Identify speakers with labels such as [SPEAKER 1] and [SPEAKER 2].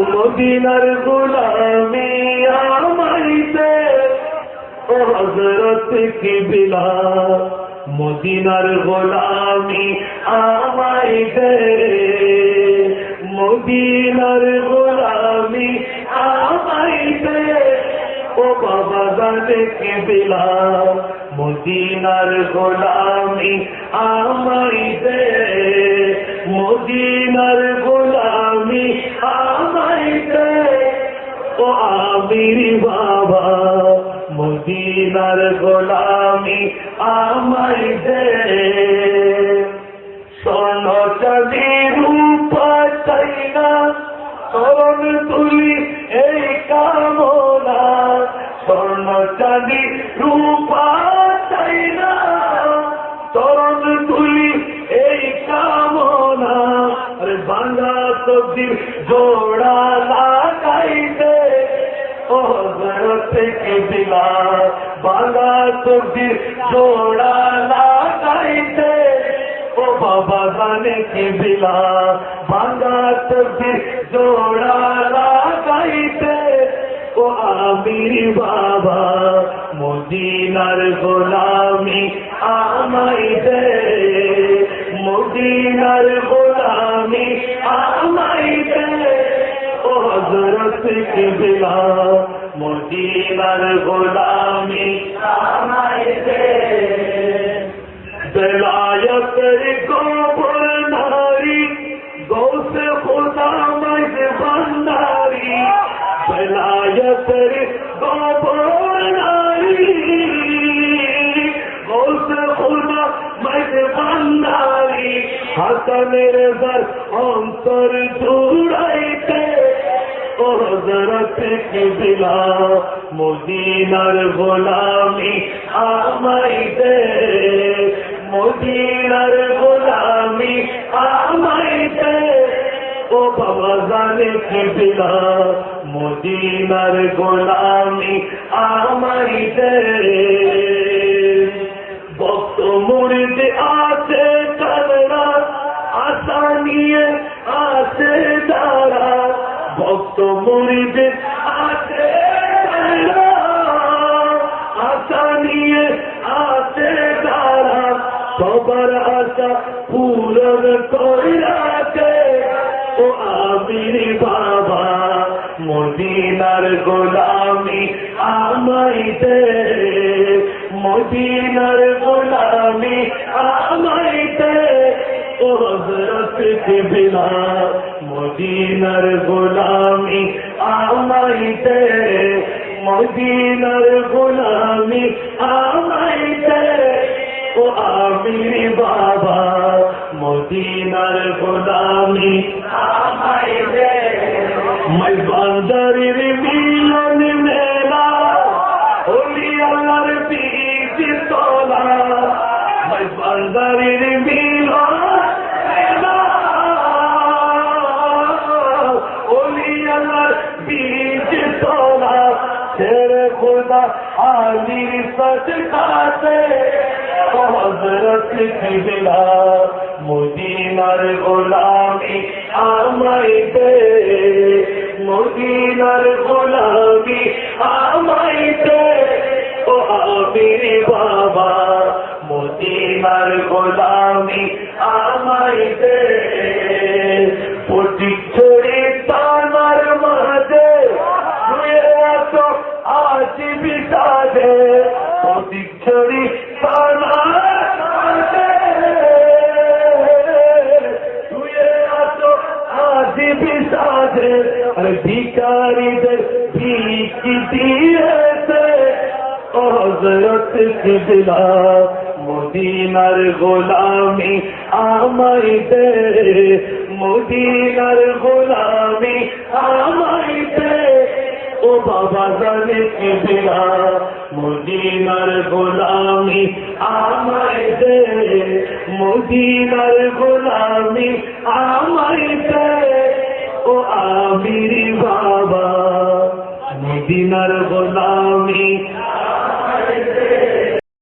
[SPEAKER 1] মদিনার গোলামি আমাইতে ও হজরত কিবিলা। মদিনার গোলামি আমাইতে মদিনার গোলামি আমাইতে ও বাবা গানে কিবিলা। মদিনার গোলামি আমাইতে মদিনার গোলামি ও আমির বাবা, মদিনার গোলামি আমাই দে। স্বর্ণ চাঁদি রূপা চাই তুলি এই কামনা। স্বর্ণ চাঁদি রূপা চাই তুলি এই কামনা। আরে বাংলা সবজির জোড়া লাগাইতে হজরতে কি দিলা বাংলা সবজির জোড়া লাগাইতে ও বাবা গানে কি দিলা বাংলা সবজির জোড়া লাগাইতে ও আমির বাবা মদিনার গোলামি আমাই দে মদিনার গোলামি আমাই দে ও হজরত কি বিলা মদিনার গোলামি বেলায়তের গোবর নারী, গৌসে খোদা মাইজ ভান্ডারি। বেলায়তের গোবর নারী, গৌসে খোদা মাইজ ভান্ডারি। হাসানের অন্তর জুড়াইতে হজরত কি দিলা মদিনার গোলামি আমাই দে। মদিনার গোলামি আমাই ও বাবা জানে কি দিলা মদিনার গোলামি আমাই দে। ভক্ত মুরিদ আছে আশা নিয়ে আছে তারা। সবার আশা পূরণ ও আমির বাবা, মদিনার গোলামি আমাই দে। মদিনার গোলামি মদিনার গোলামি আমাই দে ও আমির বাবা, মদিনার গোলামি আমাই দে মাই বান্দারির মিলন মেলা ওলি আল্লাহর বীজ তোলা। মাই বান্দারির মিলন ছেড়ে খোদা আলির সদকাতে হজরত মদিনার গোলামি আমাই দে। মদিনার প্রতিক্ষরি তানার মাঝে শুয়ে আছো আজ বিসাদে আরে ভিকারীদের ভিক দিয়েছে ও হজরত কিবলা মদিনার গোলামি আমাই দে মদিনার গোলামি আমাই দে ও বাবা জানে কিবলা মদিনার গোলামি আমায় দে। মদিনার গোলামি আমায় দে। ও আমির বাবা, মদিনার গোলামি